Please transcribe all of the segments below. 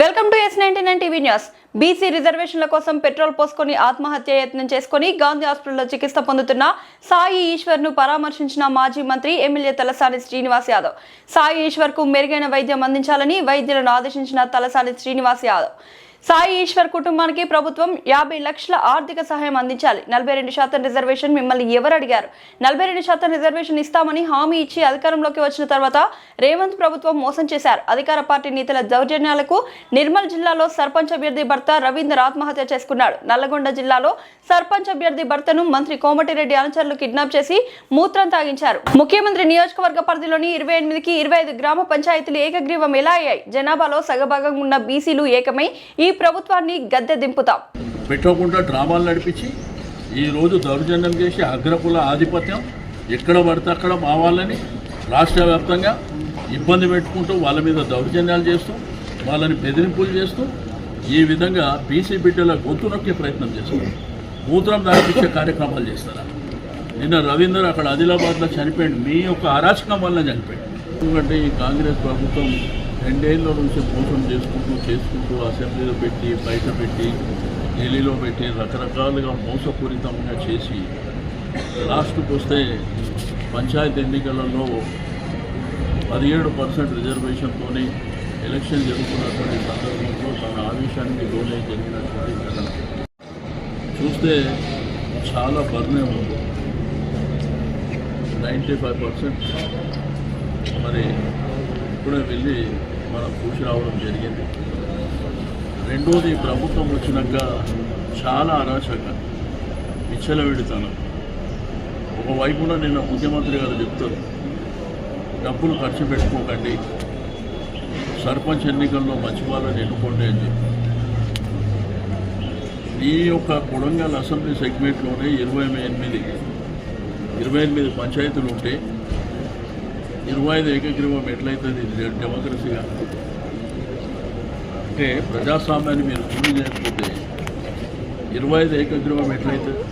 Welcome to ninety nine TV news. BC రిజర్వేషన్ల కోసం petrol పోసుకొని ఆత్మహత్య యత్నం చేసుకుని గాంధీ హాస్పిటల్లో చికిత్స పొందుతున్న సాయి ఈశ్వర్ను పరామర్శించిన మాజీ మంత్రి ఎమ్మెల్యే తలసాని శ్రీనివాస్ యాదవ్. సాయి ఈశ్వర్కు మెరుగైన వైద్యం అందించాలని వైద్యులను ఆదేశించిన తలసాని శ్రీనివాస్ యాదవ్. సాయి ఈశ్వర్ కుటుంబానికి ప్రభుత్వం యాభై లక్షల ఆర్థిక సహాయం అందించాలి. నలభై రెండు శాతం రిజర్వేషన్ మిమ్మల్ని ఎవరు అడిగారు? నలభై రెండు శాతం రిజర్వేషన్ ఇస్తామని హామీ ఇచ్చి అధికారంలోకి వచ్చిన తర్వాత రేవంత్ ప్రభుత్వం మోసం చేశారు. అధికార పార్టీ నేతల దౌర్జన్యాలకు నిర్మల్ జిల్లాలో సర్పంచ్ అభ్యర్థి భర్త రవీందర్ ఆత్మహత్య చేసుకున్నాడు. నల్లగొండ జిల్లాలో సర్పంచ్ అభ్యర్థి భర్తను మంత్రి కోమటిరెడ్డి అనుచరులు కిడ్నాప్ చేసి మూత్రం తాగించారు. ముఖ్యమంత్రి నియోజకవర్గ పరిధిలోని ఇరవై ఎనిమిదికి ఇరవై ఐదు గ్రామ పంచాయతీలు ఏకగ్రీవం ఎలా అయ్యాయి? జనాభాలో సగభాగం ఉన్న బీసీలు ఏకమై ఈ ప్రభుత్వాన్ని గద్దె దింపుతాం పెట్టకుండా డ్రామాలు నడిపించి ఈరోజు దౌర్జన్యం చేసి అగ్రకుల ఆధిపత్యం ఎక్కడ పడితే అక్కడ మా వాళ్ళని రాష్ట్ర వ్యాప్తంగా ఇబ్బంది పెట్టుకుంటూ వాళ్ళ మీద దౌర్జన్యాలు చేస్తూ వాళ్ళని బెదిరింపులు చేస్తూ ఈ విధంగా బీసీ బిడ్డల గొంతు నొక్కే ప్రయత్నం చేస్తారు మూత్రం దాడిపించే కార్యక్రమాలు చేస్తారా? నిన్న రవీందర్ అక్కడ ఆదిలాబాద్లో చనిపోయాడు. మీ యొక్క అరాచకం వల్ల చనిపోయాడు. ఎందుకంటే ఈ కాంగ్రెస్ ప్రభుత్వం రెండేళ్ళ నుంచి మోసం చేసుకుంటూ చేసుకుంటూ అసెంబ్లీలో పెట్టి బయట పెట్టి ఢిల్లీలో పెట్టి రకరకాలుగా మోసపూరితంగా చేసి లాస్ట్కి వస్తే పంచాయతీ ఎన్నికలలో పదిహేడు పర్సెంట్ రిజర్వేషన్తోనే ఎలక్షన్ జరుగుతున్నటువంటి సందర్భంలో తన ఆవేశానికి లోనే జరిగినటువంటి ఘటన. చూస్తే చాలా బర్నే ఉంది. Ninety five percent. మరి ఇప్పుడే వెళ్ళి మనం చూసి రావడం జరిగింది. రెండోది ప్రభుత్వం వచ్చినాక చాలా అరాచక. విచ్చలవిడితనం. ఒకవైపున నిన్న ముఖ్యమంత్రి గారు చెప్తారు డబ్బులు ఖర్చు పెట్టుకోకండి. సర్పంచ్ ఎన్నికల్లో మంచి వాళ్ళని ఎన్నుకోండి అని చెప్పి. ఈ యొక్క కొడంగల్ అసెంబ్లీ సెగ్మెంట్లోనే ఇరవై ఎనిమిది ఇరవై ఎనిమిది పంచాయతీలు ఉంటే ఇరవై ఐదు ఏకగ్రీవం ఎట్లయితుంది? డెమోక్రసీగా అంటే ప్రజాస్వామ్యాన్ని మీరు పూర్తి చేయకపోతే ఇరవై ఐదు ఏకగ్రీవం ఎట్లయితుంది?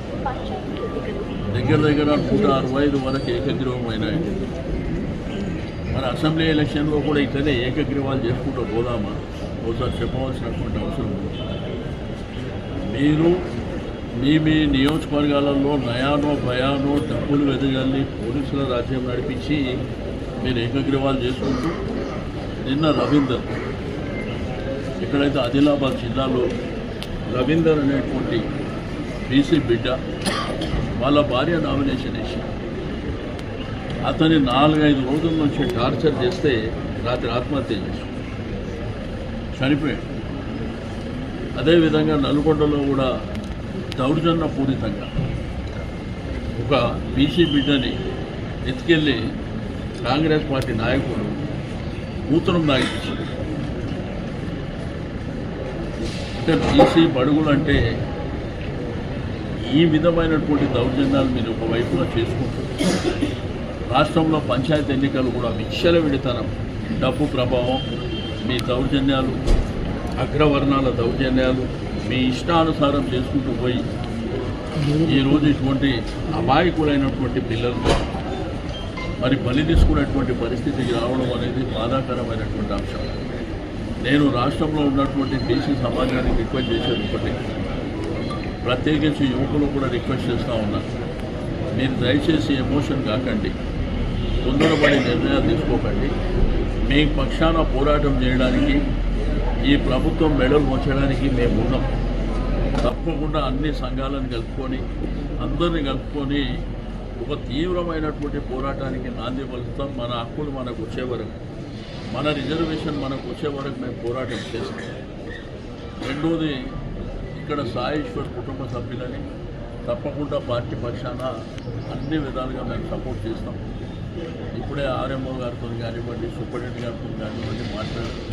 దగ్గర దగ్గర నూట అరవై ఐదు వరకు ఏకగ్రీవం అయినాయి. మన అసెంబ్లీ ఎలక్షన్లో కూడా ఇట్లనే ఏకగ్రీవాలు చేసుకుంటూ పోదామా? ఒకసారి చెప్పవలసినటువంటి అవసరం మీరు మీ మీ నియోజకవర్గాలలో నయానో భయానో డబ్బులు వెదజల్లి పోలీసుల రాజ్యం నడిపించి మీరు ఏకగ్రీవాలు చేసుకుంటూ నిన్న రవీందర్ ఎక్కడైతే ఆదిలాబాద్ జిల్లాలో రవీందర్ అనేటువంటి బీసీ బిడ్డ వాళ్ళ భార్య నామినేషన్ వేసి అతని నాలుగైదు రోజుల నుంచి టార్చర్ చేస్తే రాత్రి ఆత్మహత్య చేసి చనిపోయాడు. అదేవిధంగా నల్గొండలో కూడా దౌర్జన్య పూరితంగా ఒక బీసీ బిడ్డని ఎత్తుకెళ్ళి కాంగ్రెస్ పార్టీ నాయకుడు కూతురం నాయకుడు అంటే బీసీ బడుగులు అంటే ఈ విధమైనటువంటి దౌర్జన్యాలు మీరు ఒకవైపున చేసుకుంటూ రాష్ట్రంలో పంచాయతీ ఎన్నికలు కూడా విచ్చల విడితనం డబ్బు ప్రభావం మీ దౌర్జన్యాలు అగ్రవర్ణాల దౌర్జన్యాలు మీ ఇష్టానుసారం చేసుకుంటూ పోయి ఈరోజు ఇటువంటి అమాయకులైనటువంటి పిల్లలు మరి బలి తీసుకునేటువంటి పరిస్థితికి రావడం అనేది బాధాకరమైనటువంటి అంశం. నేను రాష్ట్రంలో ఉన్నటువంటి దేశీ సమాజానికి రిక్వెస్ట్ చేసేది ఒకటి. ప్రత్యేకించి యువకులు కూడా రిక్వెస్ట్ చేస్తూ ఉన్నాను మీరు దయచేసి ఎమోషన్ కాకండి. తొందరపడి నిర్ణయాలు తీసుకోకండి. మీ పక్షాన పోరాటం చేయడానికి ఈ ప్రభుత్వం మెడలు మోచడానికి మేము ఉన్నాం. తప్పకుండా అన్ని సంఘాలను కలుపుకొని అందరిని కలుపుకొని ఒక తీవ్రమైనటువంటి పోరాటానికి నాంది పలుస్తాం మన హక్కులు మనకు వచ్చే వరకు మన రిజర్వేషన్ మనకు వచ్చే వరకు మేము పోరాటం చేస్తాం. రెండోది ఇక్కడ సాయేశ్వర్ కుటుంబ సభ్యులని తప్పకుండా పార్టీ పక్షాన అన్ని విధాలుగా మేము సపోర్ట్ చేస్తాం. ఇప్పుడే ఆర్ఎంఓ గారితో కానివ్వండి సూపరింటెండెంట్ గారితో కానివ్వండి మాట్లాడారు